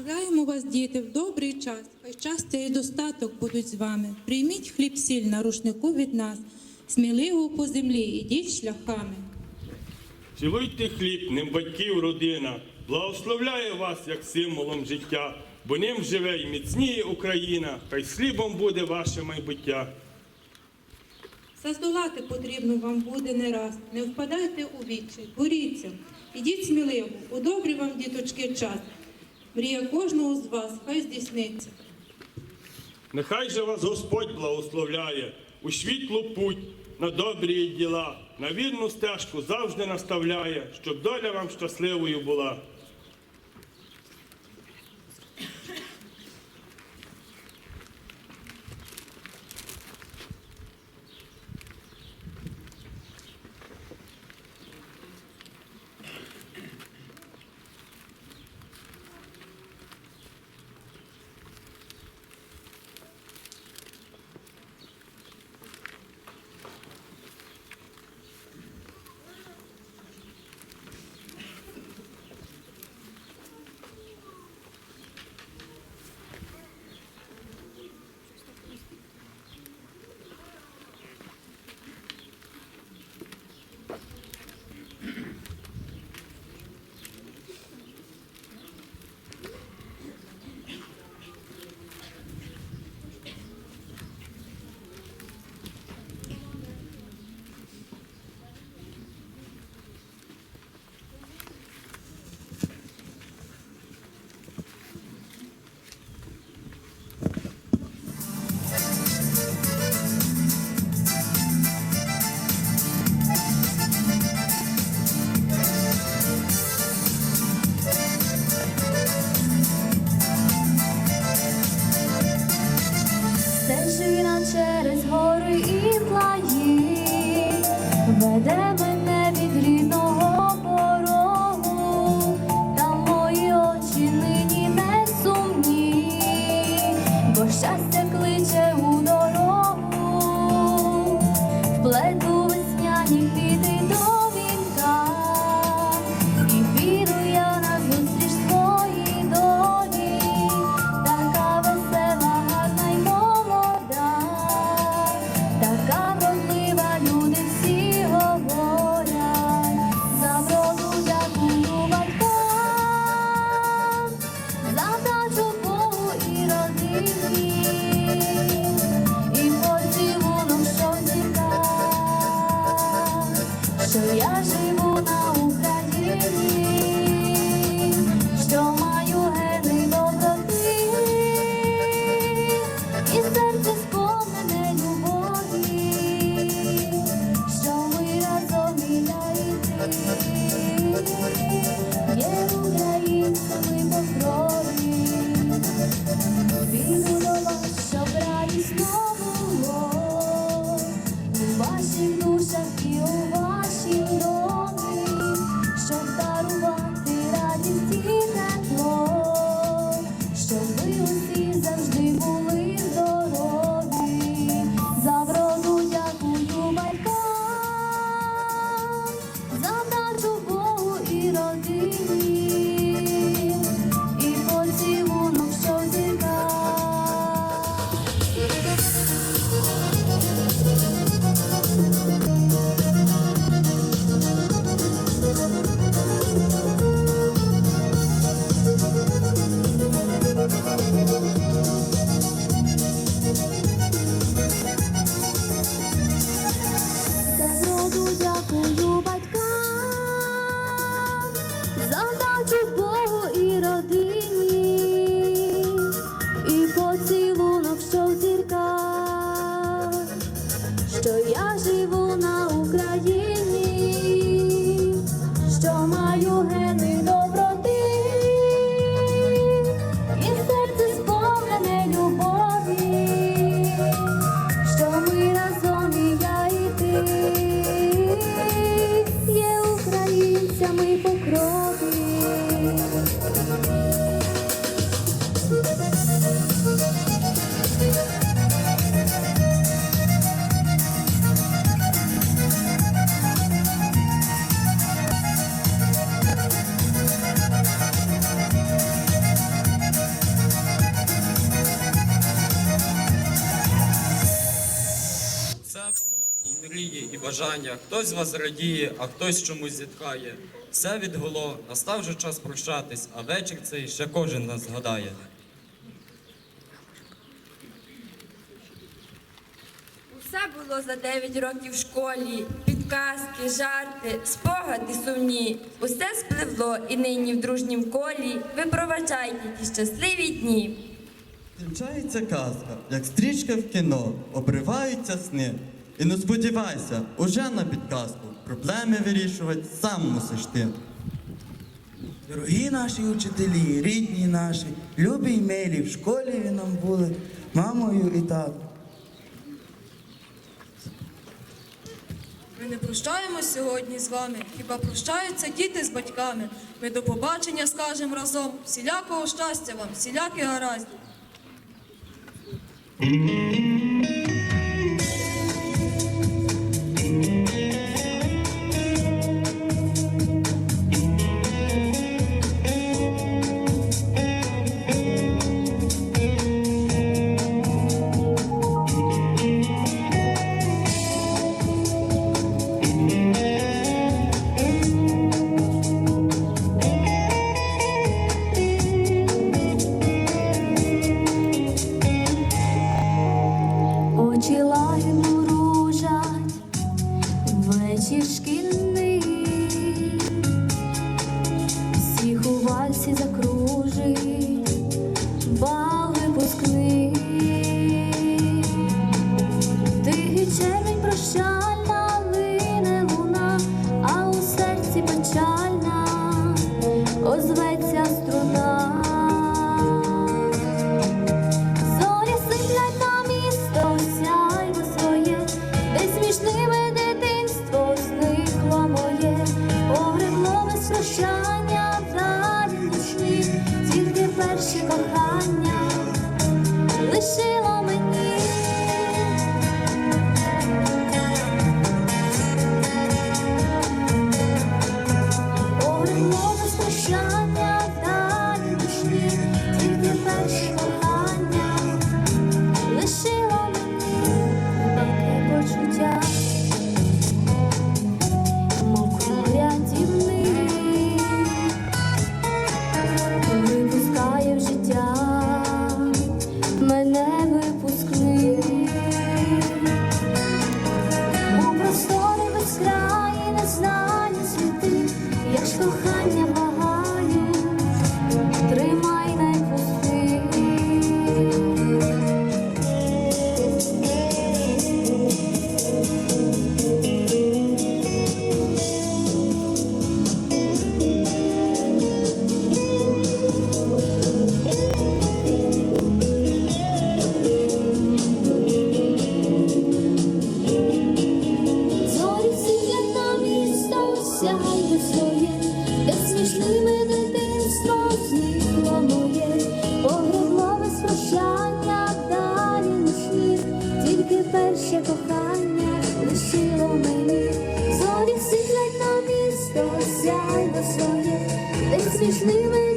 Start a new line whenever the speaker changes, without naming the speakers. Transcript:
Благословляємо вас, діти, в добрий час. Хай щастя і достаток будуть з вами. Прийміть хліб сіль на рушнику від нас, сміливо по землі, ідіть шляхами.
Цілуйте хліб, ним батьків родина, благословляє вас як символом життя, бо ним живе і міцніє Україна, хай хлібом буде ваше майбуття.
Заздолати потрібно вам буде не раз. Не впадайте у відчай, боріться. Ідіть сміливо, у добрий вам, діточки, час. Мрія кожного з вас, хай здійсниться.
Нехай же вас Господь благословляє у світлу путь, на добрі діла, на вірну стежку завжди наставляє, щоб доля вам щасливою була.
Через гори і плаї веде мене я живу на
бажання, хтось з вас радіє, а хтось чомусь зітхає. Все відгуло, настав вже час прощатись, а вечір цей ще кожен нас згадає.
Усе було за 9 років в школі. Підказки, жарти, спогади сумні. Усе спливло і нині в дружнім колі. Ви проважайте ті щасливі дні.
Кінчається казка, як стрічка в кіно, обриваються сни. І не сподівайся, уже на підказку. Проблеми вирішувати сам мусиш ти.
Дорогі наші учителі, рідні наші, любі й милі, в школі ви нам були мамою і татом.
Ми не прощаємось сьогодні з вами, хіба прощаються діти з батьками. Ми до побачення скажемо разом. Всілякого щастя вам, всіляких гараздів.
Озветься струна. Зорі сиплять на місто, сяйво своє, де смішними дитинство зникло моє, погребло без прощання, тільки перші кохання лишило мені. Сяйво своє, де смішними дитинство зникло моє, погребло без прощання, далі нічні, тільки перше кохання лишило мені. Зорі сидять на місто, сяйво своє, де смішними